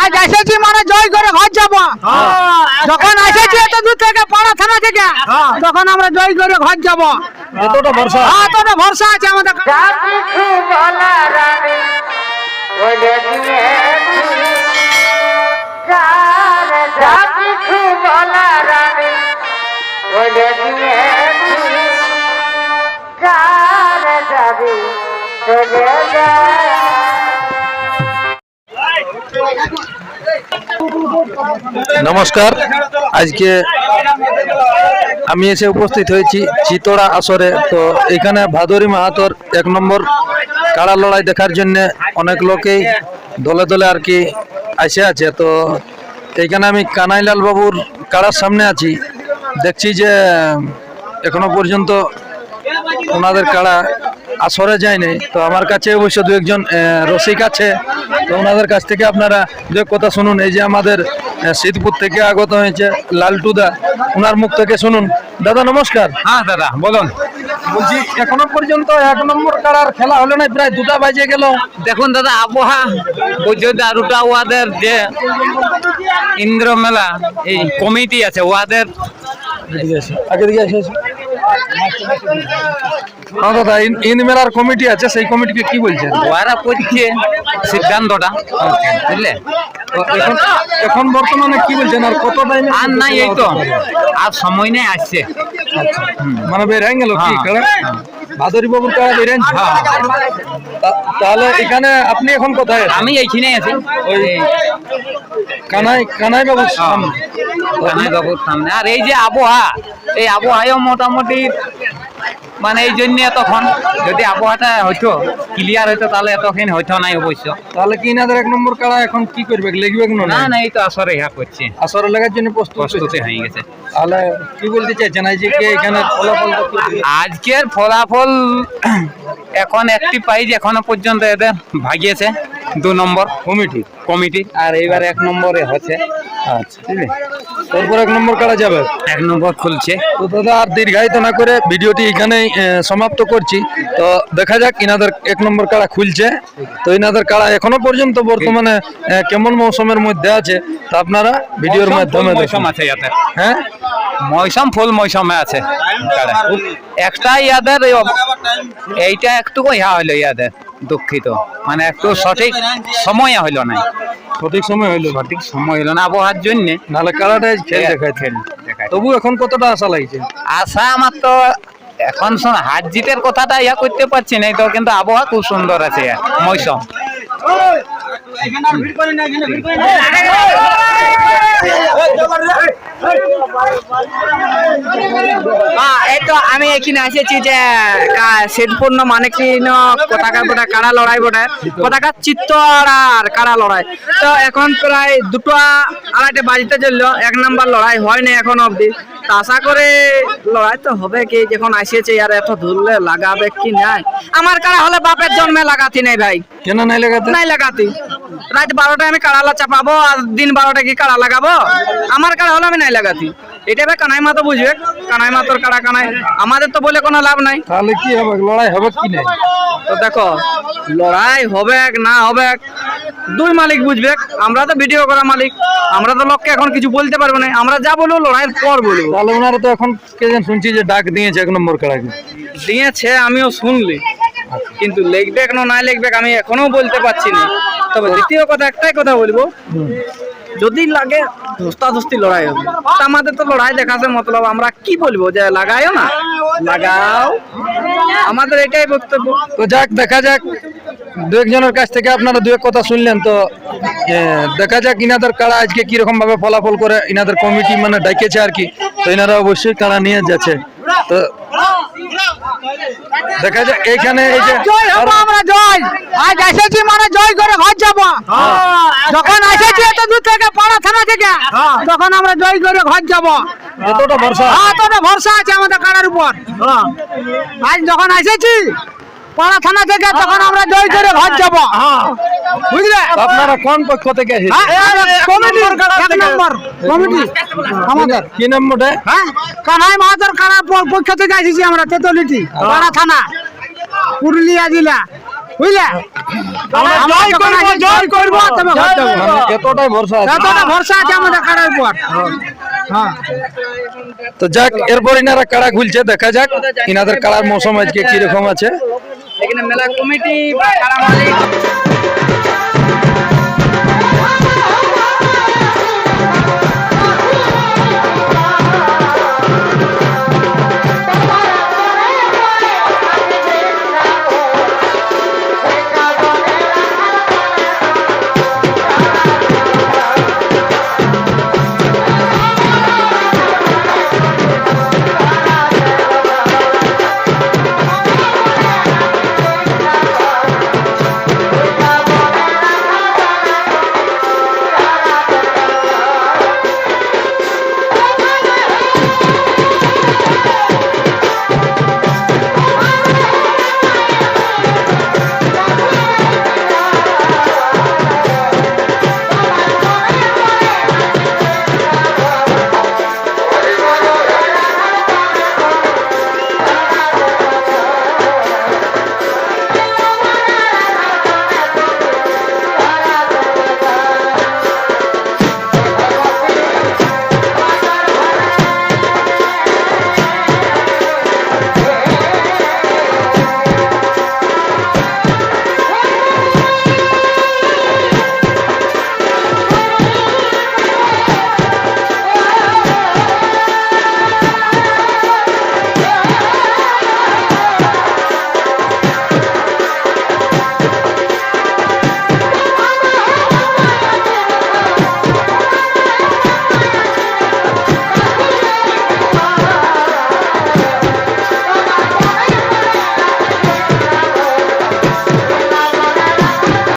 আজ এসেছি মানে জয় করে ঘর যাব। যখন এসেছি এত দূর থেকে পাড়া থানা থেকে তখন আমরা জয় করে ঘর যাব। এতটা ভরসা এতটা ভরসা আছে আমাদের নমস্কার। আজকে আমি এসে উপস্থিত হয়েছি চিতড়া আসরে। তো এখানে ভাদরি মাহাতর এক নম্বর কাড়া লড়াই দেখার জন্য অনেক লোকেই দলে দলে আর কি আসে আছে। তো এইখানে আমি কানাইলাল বাবুর কাড়ার সামনে আছি। দেখছি যে এখনও পর্যন্ত ওনাদের কাড়া আসরে যায়নি তো আমার কাছে অবশ্য দু একজন রসিক আছে। তো ওনাদের কাছ থেকে আপনারা দু এক কথা শুনুন। এই যে আমাদের সিদ্ধপুর থেকে আগত হয়েছে লালটুদা ওনার মুখ থেকে শুনুন। দাদা নমস্কার। হ্যাঁ দাদা বলুন। বলছি এখনও পর্যন্ত এক নম্বর কাড়ার খেলা হলো না প্রায় দুটা বাজে গেল। দেখুন দাদা আবহাওয়া বুঝছ দারুটা ওয়াদের যে ইন্দ্র মেলা এই কমিটি আছে ওয়াদের। আগে দিকে। হ্যাঁ দাদা ইন- মেলার কমিটি আছে সেই কমিটিকে কি বলছেন? ওয়ারা করছে সিদ্ধান্তটা। বুঝলে? এখন এখন বর্তমানে কি বলছেন আর কত টাইমে আর নাই এই তো। আর সময় নেই আসছে। মানে বের হয়ে গেল কি? হ্যাঁ, ভাদরি বাবুর কাড়া বের তাহলে এখানে আপনি এখন কোথায় আমি এইখানে আছি। ওই কানাই কানাই বাবু কানাই বাবুর সামনে। আর এই যে আবহাওয়া এই আবহাওয়াও মোটামুটি মানে এই জন্য এতক্ষণ যদি আবহাওয়াটা হইতো ক্লিয়ার হইতো তাহলে এতক্ষণ হইতো নাই অবশ্য। তাহলে কি ইনাদের এক নম্বর কাড়া এখন কি করবে? লিখবে কোনো না না না এই তো আসরে ইহা করছে। আসরে লাগার জন্য প্রস্তুত হয়ে গেছে। তাহলে কি বলতে চাইছেন? এই যে কি এখানে ফলাফল আজকের ফলাফল এখন একটি প্রাইজ এখনও পর্যন্ত এদের ভাগিয়েছে। দু নম্বর কমিটি। কমিটি। আর এইবার এক নম্বরে হচ্ছে। আচ্ছা ঠিক আছে। তারপর এক নম্বর কাড়া যাবে? এক নম্বর খুলছে। তো দাদা আর দীর্ঘায়িত না করে ভিডিওটি এখানেই সমাপ্ত করছি। তো দেখা যাক ইনাদের এক নম্বর কাড়া খুলছে। তো ইনাদের কাড়া এখনও পর্যন্ত বর্তমানে কেমন মৌসুমের মধ্যে আছে তা আপনারা ভিডিওর মাধ্যমে মৌসুম আছে ইয়াতে। হ্যাঁ? মৌসুম ফুল মৌসুমে আছে। একটা ইয়াদের এই- এইটা একটু ইহা হইল ইয়াদের দুঃখিত। মানে একটু সঠিক সময় হইল না সঠিক সময় হইল সঠিক সময় হইল না আবহাওয়ার জন্য নাহলে কারাটাই খেল দেখায় খেল দেখায়। তবু এখন কতটা আশা লাগছে আশা আমার তো এখন শোন হাত জিতের কথাটা ইয়া করতে পারছি না তো কিন্তু আবহাওয়া খুব সুন্দর আছে মৌসুম হ্যাঁ, তো আমি এখানে এসেছি যে শীতপূর্ণ মানে কি পতাকা বটে, কারা লড়াই বটে? পতাকা চিত্তর আর কারা লড়াই? তো এখন প্রায় দুটো আড়াইটে বাজিতে চলল, এক নাম্বার লড়াই হয়নি এখন অবধি। তো আশা করে লড়াই তো হবে কি? যখন আসিয়েছে আর এত ধরলে লাগাবে কি নাই? আমার কাড়া হলে বাপের জন্মে লাগাতি নাই ভাই। কেন নাই লাগাতে? নাই লাগাতি। রাত বারোটায় আমি কাড়ালা চাপাবো আর দিন বারোটায় কি কাড়া লাগাবো? আমার কাড়া হলে আমি নাই লাগাতি। এটা ভাই কানাই মাতো বুঝবে। কানাই মাতোর কাড়া কানাই। আমাদের তো বলে কোনো লাভ নাই। তাহলে কি হবে? লড়াই হবে কি নাই? তো দেখো লড়াই হবে না হবে দুই মালিক বুঝবে। আমরা তো ভিডিও করা মালিক। আমরা তো লোককে এখন কিছু বলতে পারব না। আমরা যা বলব লড়াইয়ের পর বলব। তাহলে ওনারা তো এখন কে যেন শুনছি যে ডাক দিয়েছে এক নম্বর কাড়াকে দিয়েছে আমিও শুনলি। কিন্তু লিখবে কেন না লিখবে আমি এখনও বলতে পারছি না। তবে দ্বিতীয় কথা একটাই কথা বলব। যদি লাগে ধস্তাধস্তি লড়াই হবে। তা আমাদের তো লড়াই দেখাতে মতলব আমরা কি বলব? যে লাগাইও না। লাগাও। আমাদের এটাই বক্তব্য। তো যাক দেখা যাক। দু একজনের কাছ থেকে আপনারা দু এক কথা শুনলেন তো দেখা যাক ইনাদের কাড়া আজকে কীরকম ভাবে ফলাফল করে ইনাদের কমিটি মানে ডাকেছে আর কি তো ইনারা অবশ্যই কাড়া নিয়ে যাচ্ছে। তো দেখা যাক এইখানে এই যে জয় হব আমরা জয়। আজ এসেছি মানে জয় করে ঘর যাব। যখন এসেছি এত দূর থেকে পাড়া থানা থেকে তখন আমরা জয় করে ঘর যাব। এতটা ভরসা? এতটা ভরসা আছে আমাদের কাড়ার উপর। আজ যখন এসেছি পাড়া থানা থেকে তখন আমরা জয় করে ঘর যাব। বুঝলে? তো আপনারা কোন পক্ষ থেকে হ্যাঁ, কমিটি এক নম্বর কমিটি। আমাদের। কি নাম হ্যাঁ কানাই মাহাতর কাড়ার পক্ষ থেকে এসেছি আমরা তেতলিটি পাড়া থানা পুরুলিয়া জেলা। বুঝলে? এতটাই ভরসা এতটা ভরসা আছে আমাদের উপর। হ্যাঁ। তো যাক এরপর ইনারা কাড়া খুলছে দেখা যাক। ইনাদের কাড়ার মৌসুম আজকে কীরকম আছে? এখানে মেলা কমিটি বা কাড়া মালিক